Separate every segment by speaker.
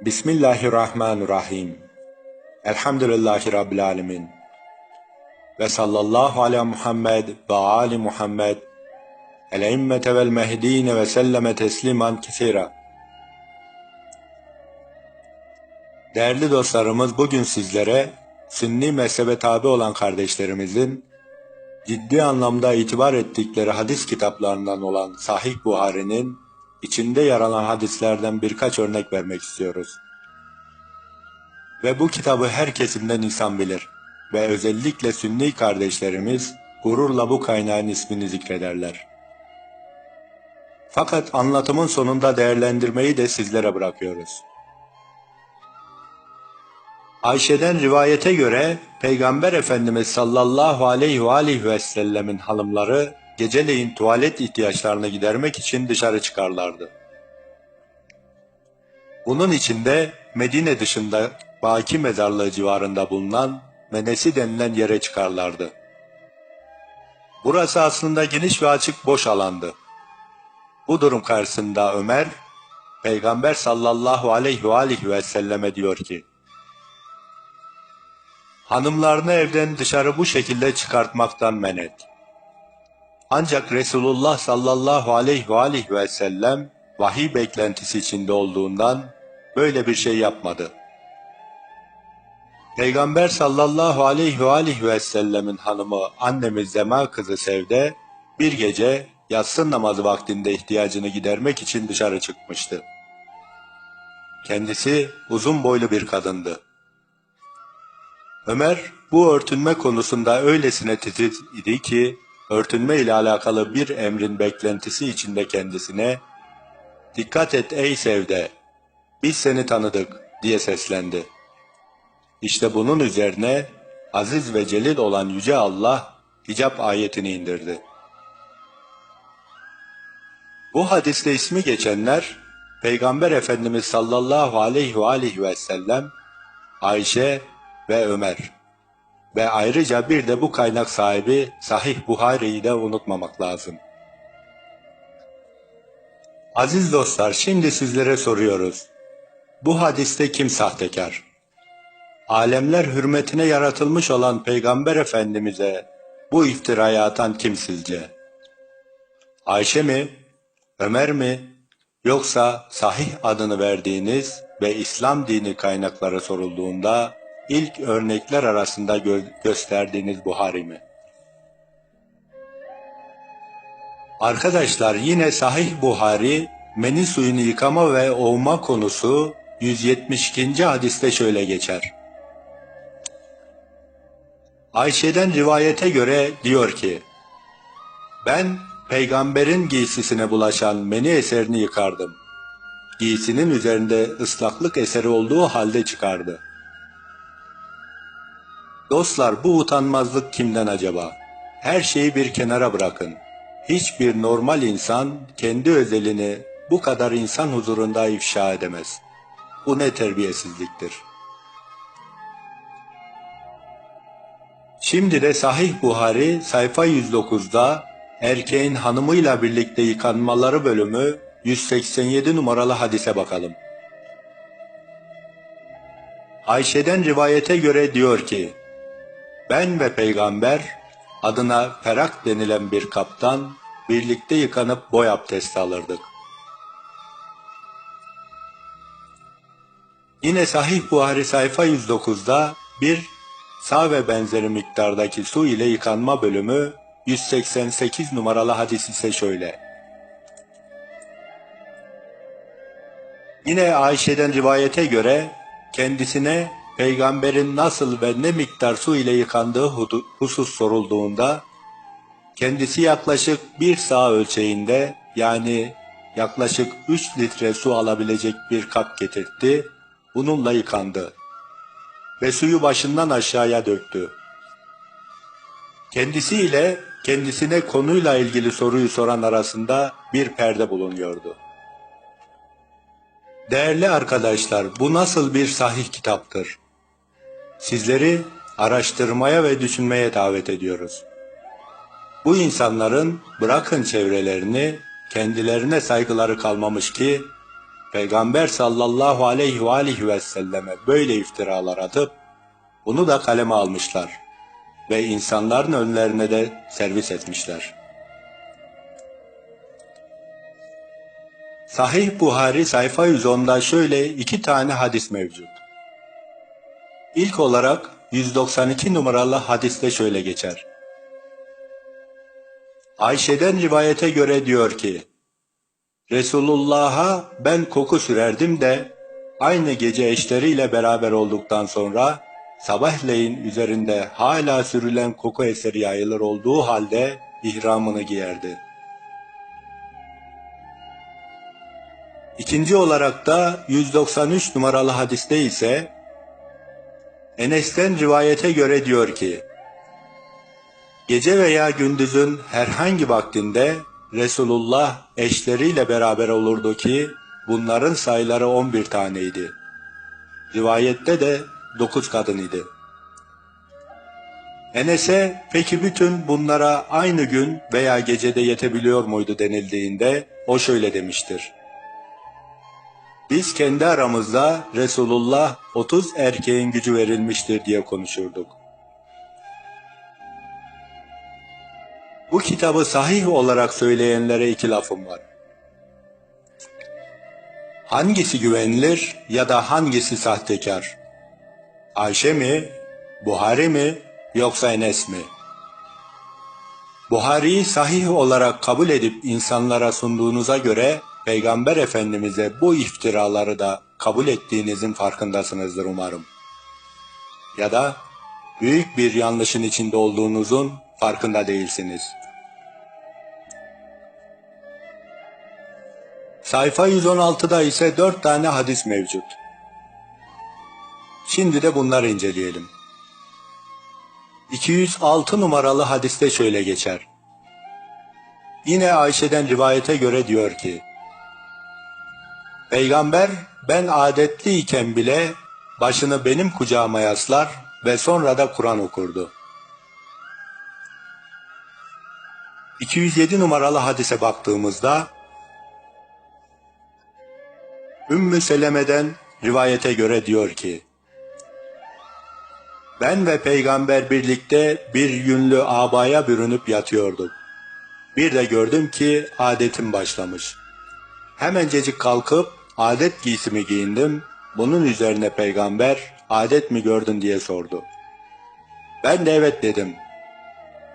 Speaker 1: Bismillahirrahmanirrahim. Elhamdülillahi Rabbil alemin. Ve sallallahu ala Muhammed ve ali Muhammed el-immete vel mehdine ve selleme tesliman kesira. Değerli dostlarımız bugün sizlere Sünni mezhebe tabi olan kardeşlerimizin ciddi anlamda itibar ettikleri hadis kitaplarından olan Sahih Buhari'nin içinde yer alan hadislerden birkaç örnek vermek istiyoruz. Ve bu kitabı her kesimden insan bilir ve özellikle Sünni kardeşlerimiz gururla bu kaynağın ismini zikrederler. Fakat anlatımın sonunda değerlendirmeyi de sizlere bırakıyoruz. Ayşe'den rivayete göre Peygamber Efendimiz sallallahu aleyhi ve sellemin hanımları geceleyin tuvalet ihtiyaçlarını gidermek için dışarı çıkarlardı. Bunun için de Medine dışında Baki mezarlığı civarında bulunan Menesi denilen yere çıkarlardı. Burası aslında geniş ve açık boş alandı. Bu durum karşısında Ömer, Peygamber sallallahu aleyhi ve aleyhi ve selleme diyor ki, Hanımlarını evden dışarı bu şekilde çıkartmaktan men et. Ancak Resulullah sallallahu aleyhi ve aleyhi ve sellem vahiy beklentisi içinde olduğundan böyle bir şey yapmadı. Peygamber sallallahu aleyhi ve aleyhi ve sellemin hanımı annemiz Zema kızı Sevde bir gece yatsı namazı vaktinde ihtiyacını gidermek için dışarı çıkmıştı. Kendisi uzun boylu bir kadındı. Ömer bu örtünme konusunda öylesine titiz idi ki örtünme ile alakalı bir emrin beklentisi içinde kendisine ''Dikkat et ey Sevde, biz seni tanıdık.'' diye seslendi. İşte bunun üzerine aziz ve celil olan Yüce Allah hicap ayetini indirdi. Bu hadiste ismi geçenler Peygamber Efendimiz sallallahu aleyhi ve sellem, Ayşe ve Ömer ve ayrıca bir de bu kaynak sahibi Sahih Buhari'yi de unutmamak lazım. Aziz dostlar şimdi sizlere soruyoruz. Bu hadiste kim sahtekar? Alemler hürmetine yaratılmış olan Peygamber Efendimiz'e bu iftirayı atan kim sizce? Ayşe mi? Ömer mi? Yoksa sahih adını verdiğiniz ve İslam dini kaynakları sorulduğunda ilk örnekler arasında gö gösterdiğiniz Buhari mi? Arkadaşlar yine Sahih Buhari meni suyunu yıkama ve ovma konusu 172. hadiste şöyle geçer. Ayşe'den rivayete göre diyor ki, ben peygamberin giysisine bulaşan meni eserini yıkardım. Giysinin üzerinde ıslaklık eseri olduğu halde çıkardı. Dostlar bu utanmazlık kimden acaba? Her şeyi bir kenara bırakın. Hiçbir normal insan kendi özelini bu kadar insan huzurunda ifşa edemez. Bu ne terbiyesizliktir. Şimdi de Sahih Buhari sayfa 109'da erkeğin hanımıyla birlikte yıkanmaları bölümü 187 numaralı hadise bakalım. Ayşe'den rivayete göre diyor ki, ben ve peygamber adına ferak denilen bir kaptan birlikte yıkanıp boy abdesti alırdık. Yine Sahih Buhari sayfa 109'da bir sağ ve benzeri miktardaki su ile yıkanma bölümü 188 numaralı hadis ise şöyle. Yine Ayşe'den rivayete göre kendisine peygamberin nasıl ve ne miktar su ile yıkandığı husus sorulduğunda kendisi yaklaşık bir sağ ölçeğinde yani yaklaşık 3 litre su alabilecek bir kap getirtti, bununla yıkandı ve suyu başından aşağıya döktü. Kendisiyle kendisine konuyla ilgili soruyu soran arasında bir perde bulunuyordu. Değerli arkadaşlar, bu nasıl bir sahih kitaptır? Sizleri araştırmaya ve düşünmeye davet ediyoruz. Bu insanların bırakın çevrelerini, kendilerine saygıları kalmamış ki, Peygamber sallallahu aleyhi ve aleyhi ve selleme böyle iftiralar atıp bunu da kaleme almışlar ve insanların önlerine de servis etmişler. Sahih Buhari sayfa 110'da şöyle iki tane hadis mevcut. İlk olarak 192 numaralı hadiste şöyle geçer. Ayşe'den rivayete göre diyor ki, Resulullah'a ben koku sürerdim de aynı gece eşleriyle beraber olduktan sonra sabahleyin üzerinde hala sürülen koku eseri yayılır olduğu halde ihramını giyerdi. İkinci olarak da 193 numaralı hadiste ise Enes'ten rivayete göre diyor ki Gece veya gündüzün herhangi vaktinde Resulullah eşleriyle beraber olurdu ki bunların sayıları 11 taneydi. Rivayette de 9 kadın idi. Enes'e peki bütün bunlara aynı gün veya gecede yetebiliyor muydu denildiğinde o şöyle demiştir. Biz kendi aramızda Resulullah 30 erkeğin gücü verilmiştir diye konuşurduk. Bu kitabı sahih olarak söyleyenlere iki lafım var. Hangisi güvenilir ya da hangisi sahtekar? Ayşe mi, Buhari mi yoksa Enes mi? Buhari'yi sahih olarak kabul edip insanlara sunduğunuza göre Peygamber Efendimiz'e bu iftiraları da kabul ettiğinizin farkındasınızdır umarım. Ya da büyük bir yanlışın içinde olduğunuzun farkında değilsiniz. Sayfa 116'da ise dört tane hadis mevcut. Şimdi de bunları inceleyelim. 206 numaralı hadiste şöyle geçer. Yine Ayşe'den rivayete göre diyor ki, Peygamber ben adetli iken bile başını benim kucağıma yaslar ve sonra da Kur'an okurdu. 207 numaralı hadise baktığımızda Ümmü Seleme'den rivayete göre diyor ki Ben ve peygamber birlikte bir yünlü abaya bürünüp yatıyorduk. Bir de gördüm ki adetim başlamış. Hemencecik kalkıp adet giysimi giyindim. Bunun üzerine peygamber adet mi gördün diye sordu. Ben de evet dedim.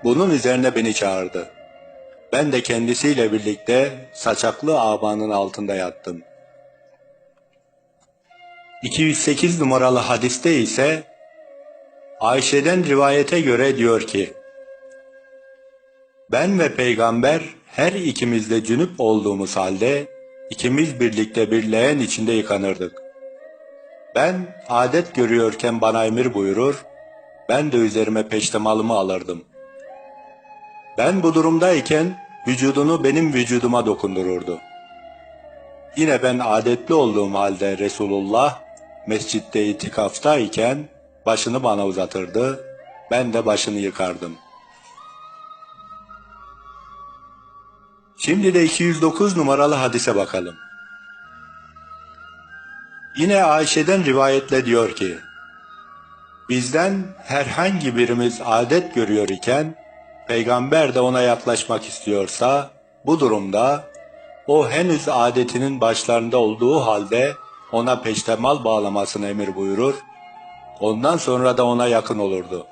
Speaker 1: Bunun üzerine beni çağırdı. Ben de kendisiyle birlikte saçaklı abanın altında yattım. 208 numaralı hadiste ise Ayşe'den rivayete göre diyor ki Ben ve peygamber her ikimiz de cünüp olduğumuz halde ikimiz birlikte bir leğen içinde yıkanırdık. Ben adet görüyorken bana emir buyurur, ben de üzerime peştemalımı alırdım. Ben bu durumdayken vücudunu benim vücuduma dokundururdu. Yine ben adetli olduğum halde Resulullah mescitte itikaftayken başını bana uzatırdı, ben de başını yıkardım. Şimdi de 209 numaralı hadise bakalım. Yine Ayşe'den rivayetle diyor ki, Bizden herhangi birimiz adet görüyor iken, peygamber de ona yaklaşmak istiyorsa, bu durumda o henüz adetinin başlarında olduğu halde ona peştemal bağlamasını emir buyurur, ondan sonra da ona yakın olurdu.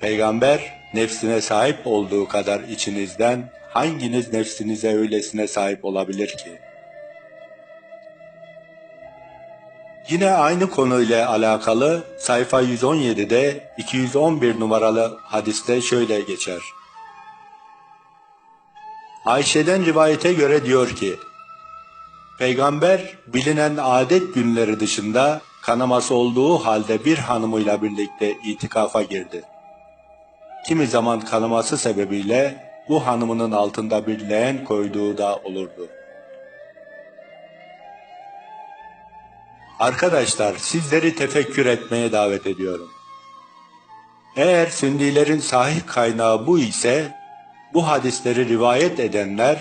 Speaker 1: Peygamber nefsine sahip olduğu kadar içinizden hanginiz nefsinize öylesine sahip olabilir ki? Yine aynı konuyla alakalı sayfa 117'de 211 numaralı hadiste şöyle geçer. Ayşe'den rivayete göre diyor ki, Peygamber bilinen adet günleri dışında kanaması olduğu halde bir hanımıyla birlikte itikafa girdi. Kimi zaman kanaması sebebiyle bu hanımının altında bir leğen koyduğu da olurdu. Arkadaşlar sizleri tefekkür etmeye davet ediyorum. Eğer sünnilerin sahih kaynağı bu ise bu hadisleri rivayet edenler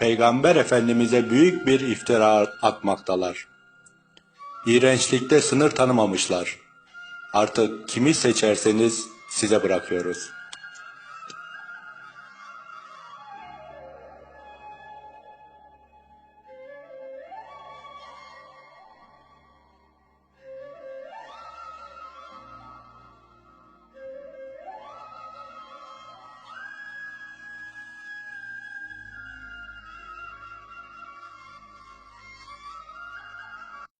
Speaker 1: Peygamber Efendimiz'e büyük bir iftira atmaktalar. İğrençlikte sınır tanımamışlar. Artık kimi seçerseniz size bırakıyoruz.''